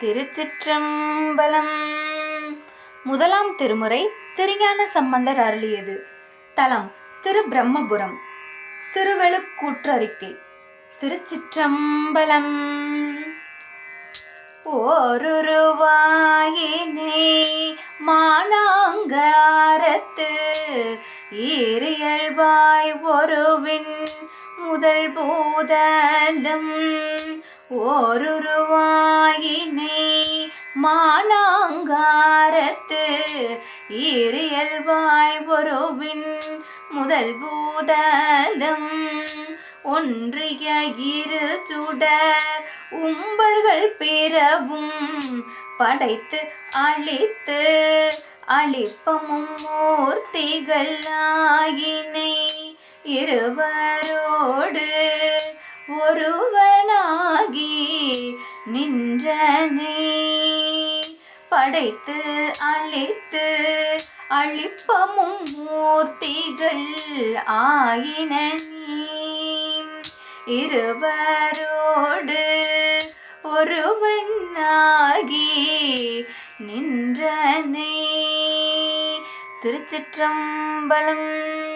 திருச்சிற்றம்பலம். முதலாம் திருமுறை திருஞான சம்பந்தர் அருளியது. தலம் திரு பிரம்மபுரம் திருவெழுக்கூற்றறிக்கை திருச்சிற்றம்பலம். ஓருருவாயினை மானாங்காரத்து ஈரியல்பாய் ஒருவின் முதல் பூதலும் ஓருருவாயினை மானாங்காரத்து ஈரியல்பாய் ஒருவின் முதல் பூதலம். ஒன்றிய இரு சுடர் உம்பர்கள் பிறவும் படைத்து அழித்து அழிப்பமும் மூர்த்திகள் ஆயினை இருவரோடு ஒருவனா நின்றனே. படைத்து அழித்து அழிப்பமும் மூர்த்திகள் ஆயின இருவரோடு ஒருவனாகி நின்றனே. திருச்சிற்றம்பலம்